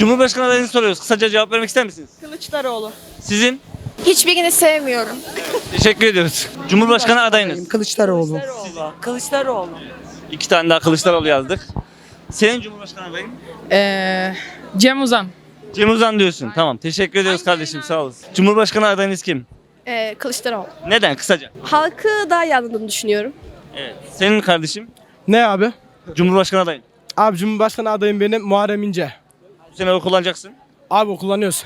Cumhurbaşkanı adayını soruyoruz. Kısaca cevap vermek ister misiniz? Kılıçdaroğlu. Sizin? Hiçbirini sevmiyorum. Teşekkür ediyoruz. Cumhurbaşkanı adayınız. Kılıçdaroğlu. Kılıçdaroğlu. İki tane daha Kılıçdaroğlu yazdık. Senin Cumhurbaşkanı adayın? Ee, Cem Uzan. Cem Uzan diyorsun. Tamam. Teşekkür ediyoruz kardeşim. Sağ olasın. Cumhurbaşkanı adayınız kim? Ee, Kılıçdaroğlu. Neden? Kısaca. Halkı daha iyi anladığını düşünüyorum. Evet. Senin kardeşim? Ne abi? Cumhurbaşkanı adayın. Abi Cumhurbaşkanı adayım benim Muharrem İnce. Oy kullanacaksın. Abi o kullanıyoruz.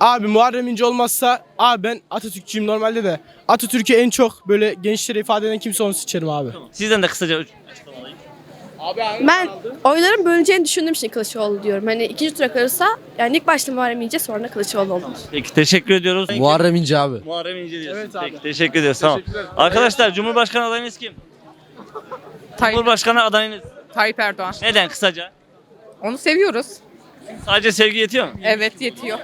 Abi Muharrem İnce olmazsa abi ben Atatürkçüyüm normalde de. Atatürk'ü en çok böyle gençlere ifade eden kimse onu seçerim abi. Sizden de kısaca açıklama alayım. Ben oyların bölüneceğini düşündüğüm için Kılıçdaroğlu diyorum. Hani ikinci tura kalırsa yani ilk başta Muharrem İnce sonra da Kılıçdaroğlu olur. Peki teşekkür ediyoruz. Muharrem İnce abi. Muharrem İnce diyorsun. Evet abi. Peki teşekkür ediyoruz. Tamam. Arkadaşlar Cumhurbaşkanı adayınız kim? Tayyip, Cumhurbaşkanı adayınız. Tayyip Erdoğan. Neden kısaca? Onu seviyoruz. Sadece sevgi yetiyor mu? Evet yetiyor.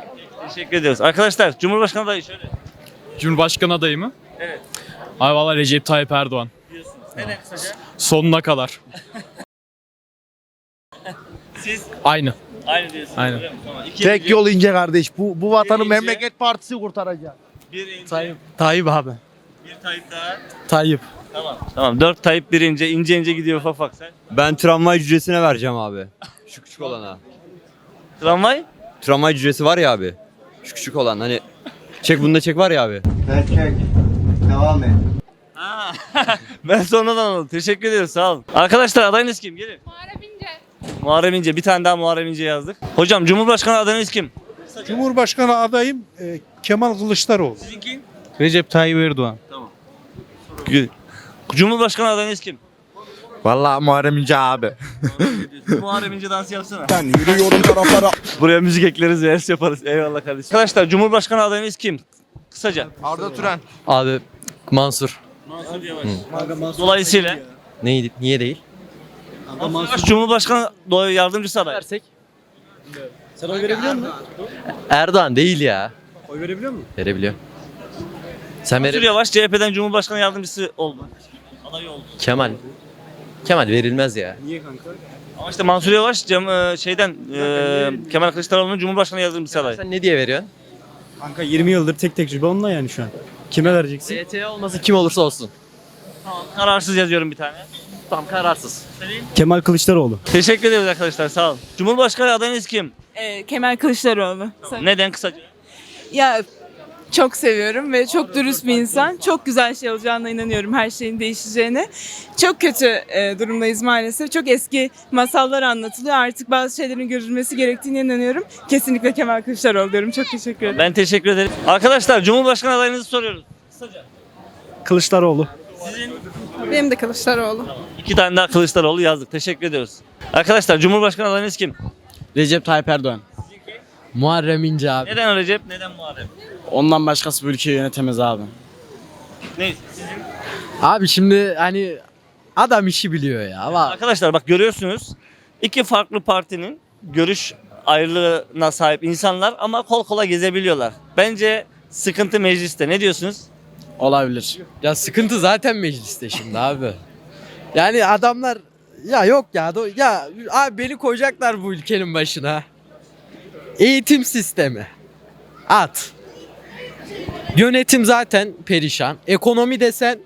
Teşekkür ediyoruz. Arkadaşlar Cumhurbaşkanı adayı şöyle Cumhurbaşkanı adayı mı? Evet. Ay valla Recep Tayyip Erdoğan. diyorsunuz. Neden kısaca? Sonuna kadar. Siz Aynı. aynı diyorsunuz. Aynen. öyle mi? Tamam. İki Tek yol ince kardeş. Bu bu vatanı İnce. memleket partisi kurtaracak. Bir ince, Tayyip. Tayyip abi. bir Tayyip daha. Tayyip. Tamam. Tamam. Dört Tayyip bir ince. ince ince gidiyor ufak. Sen? Ben tramvay ücretine vereceğim abi. Şu küçük olana. Tramvay? Tramvay ücreti var ya abi. Şu küçük olan hani çek bunda çek var ya abi. Devam et. Ha. ben sonradan anladım. Teşekkür ediyoruz. Sağ olun. Arkadaşlar adayınız kim? Gelin. Muharrem İnce. Muharrem İnce. Bir tane daha Muharrem İnce yazdık. Hocam Cumhurbaşkanı adayınız kim? Cumhurbaşkanı adayım e, Kemal Kılıçdaroğlu. Sizinki? Recep Tayyip Erdoğan. Gül. Cumhurbaşkanı adayınız kim? Vallahi Muharrem İnce abi. Muharrem İnce dansı yapsana. Ben yürüyorum taraflara. Buraya müzik ekleriz, vers yaparız. Eyvallah kardeşim. Arkadaşlar Cumhurbaşkanı adayınız kim? Kısaca. Arda Turan. Abi Mansur. Mansur Yavaş. Dolayısıyla Neydi? Niye değil? Mansur Yavaş Cumhurbaşkanı do- yardımcısı aday. Versek. Erdoğan değil ya. Oy verebiliyor musun? Verebiliyor. Sen Mansur vere Yavaş CHP'den Cumhurbaşkanı yardımcısı oldu. Aday oldu. Kemal. Kemal verilmez ya. Niye kanka? Ama işte Mansur Yavaş Cem, e, şeyden e, Kemal Kılıçdaroğlu'nun Cumhurbaşkanı yardımcısı aday. Sen ne diye veriyorsun? Kanka 20 yıldır tek tecrübe onunla yani şu an. Kime vereceksin? ST olması kim olursa olsun. Kararsız yazıyorum bir tane. Tam kararsız. Kemal Kılıçdaroğlu. Teşekkür ederiz arkadaşlar sağ olun. Cumhurbaşkanı adayınız kim? Ee, Kemal Kılıçdaroğlu. Neden kısaca? Ya çok seviyorum ve çok dürüst bir insan. Çok güzel şey olacağına inanıyorum her şeyin değişeceğine. Çok kötü e, durumdayız maalesef. Çok eski masallar anlatılıyor. Artık bazı şeylerin görülmesi gerektiğine inanıyorum. Kesinlikle Kemal Kılıçdaroğlu diyorum. Çok teşekkür ederim. Ben teşekkür ederim. Arkadaşlar Cumhurbaşkanı adayınızı soruyoruz. Kısaca. Kılıçdaroğlu. Benim de Kılıçdaroğlu. İki tane daha Kılıçdaroğlu yazdık. Teşekkür ediyoruz. Arkadaşlar Cumhurbaşkanı adayınız kim? Recep Tayyip Erdoğan. Muharrem İnce abi. Neden Recep? Neden Muharrem? Ondan başkası bu ülkeyi yönetemez abi. Neyse sizin. Abi şimdi hani adam işi biliyor ya. Ama Arkadaşlar bak görüyorsunuz. iki farklı partinin görüş ayrılığına sahip insanlar ama kol kola gezebiliyorlar. Bence sıkıntı mecliste. Ne diyorsunuz? Olabilir. ya sıkıntı zaten mecliste şimdi abi. Yani adamlar ya yok ya do- ya abi beni koyacaklar bu ülkenin başına. Eğitim sistemi. At. Yönetim zaten perişan. Ekonomi desen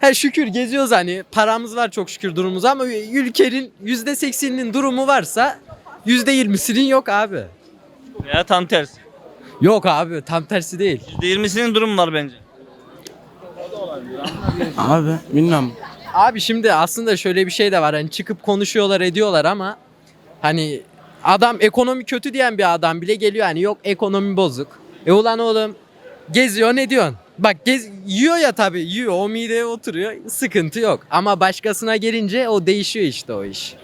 He şükür geziyoruz hani paramız var çok şükür durumumuz ama ülkenin yüzde sekseninin durumu varsa yüzde yirmisinin yok abi. Ya tam tersi. Yok abi tam tersi değil. %20'sinin durumu var bence. Abi bilmiyorum. Abi şimdi aslında şöyle bir şey de var hani çıkıp konuşuyorlar ediyorlar ama hani adam ekonomi kötü diyen bir adam bile geliyor hani yok ekonomi bozuk. E ulan oğlum geziyor ne diyorsun? Bak gez, yiyor ya tabii yiyor o mideye oturuyor sıkıntı yok ama başkasına gelince o değişiyor işte o iş.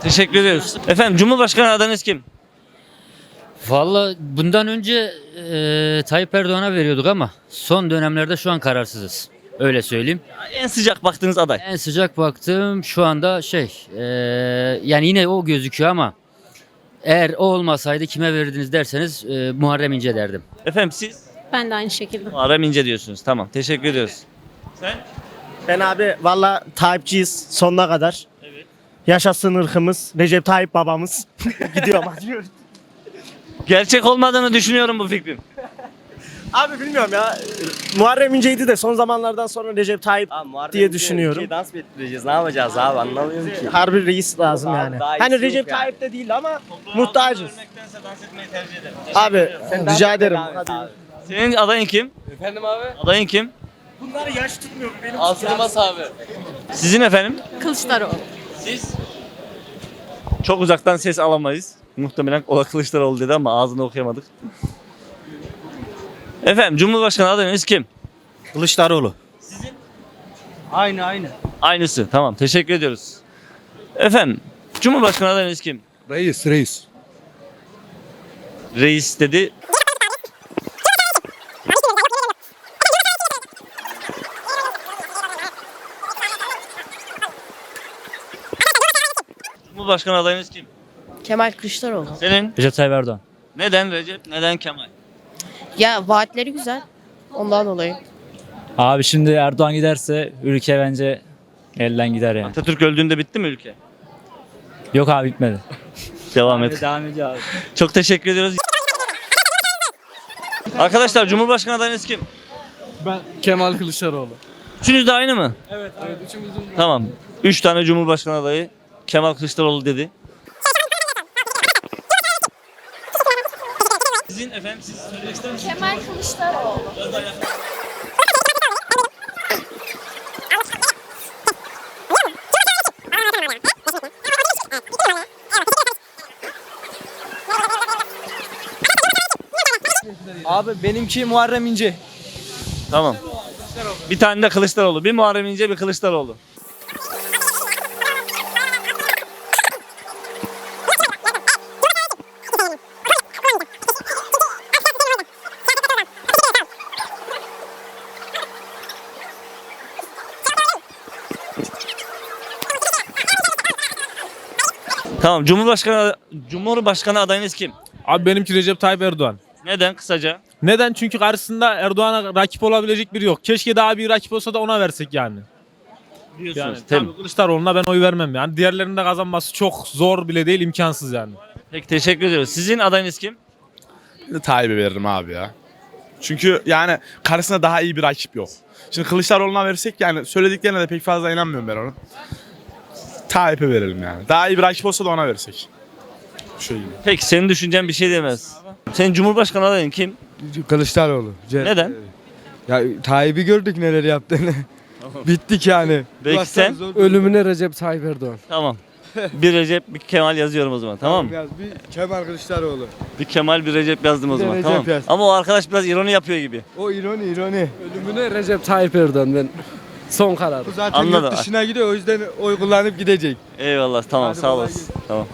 Teşekkür ediyoruz. Efendim Cumhurbaşkanı adayınız kim? Valla bundan önce e, Tayyip Erdoğan'a veriyorduk ama son dönemlerde şu an kararsızız. Öyle söyleyeyim. En sıcak baktığınız aday. En sıcak baktığım şu anda şey e, yani yine o gözüküyor ama eğer o olmasaydı kime verirdiniz derseniz e, Muharrem İnce derdim. Efendim siz Ben de aynı şekilde. Muharrem İnce diyorsunuz. Tamam teşekkür ediyoruz. Sen? Ben abi valla Tayyipçiyiz sonuna kadar. Evet. Yaşasın ırkımız. Recep Tayyip babamız. Gidiyorum. Gerçek olmadığını düşünüyorum bu fikrin. Abi bilmiyorum ya. Muharrem İnce'ydi de son zamanlardan sonra Recep Tayyip diye düşünüyorum. dans mı ettireceğiz? Ne yapacağız abi anlamıyorum ki. Harbi reis lazım Abi yani. Hani Recep yani. Tayyip de değil ama muhtacız. dans etmeyi tercih ederim. Abi rica ederim. Senin adayın kim? Efendim abi? Adayın kim? Bunlar yaş tutmuyor benim. Altınmaz abi. Sizin efendim? Kılıçdaroğlu. Siz? Çok uzaktan ses alamayız. Muhtemelen Ola Kılıçdaroğlu dedi ama ağzını okuyamadık. Efendim Cumhurbaşkanı adayınız kim? Kılıçdaroğlu. Aynı aynı. Aynısı. Tamam. Teşekkür ediyoruz. Efendim Cumhurbaşkanı adayınız kim? Reis reis. Reis dedi. Cumhurbaşkanı adayınız kim? Kemal Kılıçdaroğlu. Senin? Recep Tayyip Erdoğan. Neden Recep? Neden Kemal? Ya vaatleri güzel. Ondan dolayı. Abi şimdi Erdoğan giderse ülke bence elden gider yani. Atatürk öldüğünde bitti mi ülke? Yok abi bitmedi. Devam et. Devam ediyor abi. Çok teşekkür ediyoruz. Arkadaşlar Cumhurbaşkanı adayınız kim? Ben Kemal Kılıçdaroğlu. Üçünüz de aynı mı? Evet, evet üçümüzün. Tamam. Üç tane Cumhurbaşkanı adayı Kemal Kılıçdaroğlu dedi. Sizin efendim siz söylemek ister misiniz? Kemal Kılıçdaroğlu. Abi benimki Muharrem İnce. Tamam. Bir tane de Kılıçdaroğlu. Bir Muharrem İnce, bir Kılıçdaroğlu. Tamam. Cumhurbaşkanı Cumhurbaşkanı adayınız kim? Abi benimki Recep Tayyip Erdoğan. Neden kısaca? Neden? Çünkü karşısında Erdoğan'a rakip olabilecek biri yok. Keşke daha bir rakip olsa da ona versek yani. Yani Diyorsunuz. Tabii. tabii Kılıçdaroğlu'na ben oy vermem yani. Diğerlerinin de kazanması çok zor bile değil, imkansız yani. Peki teşekkür ediyoruz. Sizin adayınız kim? Tayyip'e veririm abi ya. Çünkü yani karşısında daha iyi bir rakip yok. Şimdi Kılıçdaroğlu'na versek yani söylediklerine de pek fazla inanmıyorum ben onun. Tayyip'e verelim yani. Daha iyi bir rakip olsa da ona versek. Şu gibi. Peki senin düşüncen bir şey demez. Senin Cumhurbaşkanı adayın kim? Kılıçdaroğlu. Neden? Ya Tayyip'i gördük neler yaptığını. Bittik yani. Belki sen? Ölümüne Recep Tayyip Erdoğan. Tamam. Bir Recep, bir Kemal yazıyorum o zaman tamam mı? Yaz bir Kemal Kılıçdaroğlu. Bir Kemal, bir Recep yazdım o Bir de zaman Recep tamam. yaz. Ama o arkadaş biraz ironi yapıyor gibi. O ironi ironi. Ölümüne Recep Tayyip Erdoğan ben. Son karar. Zaten Anladım. yurt dışına gidiyor o yüzden oy kullanıp gidecek. Eyvallah tamam Hadi sağ kolay olasın. Tamam.